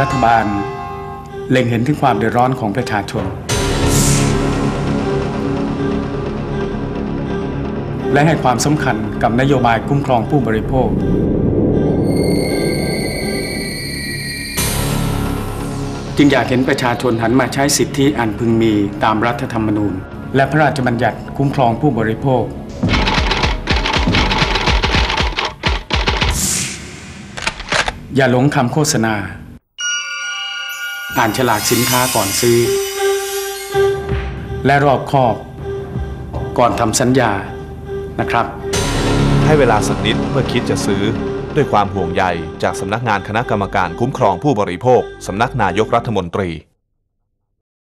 รัฐบาล เล็งเห็นถึงความเดือดร้อนของประชาชน และให้ความสำคัญกับนโยบายคุ้มครองผู้บริโภค จึงอยากเห็นประชาชนหันมาใช้สิทธิอันพึงมีตามรัฐธรรมนูญ และพระราชบัญญัติคุ้มครองผู้บริโภคอย่าหลงคำโฆษณา อ่านฉลากสินค้าก่อนซื้อ และรอบคอบ ก่อนทำสัญญานะครับ ให้เวลาสักนิดเมื่อคิดจะซื้อ ด้วยความห่วงใยจากสำนักงานคณะกรรมการคุ้มครองผู้บริโภค สำนักนายกรัฐมนตรี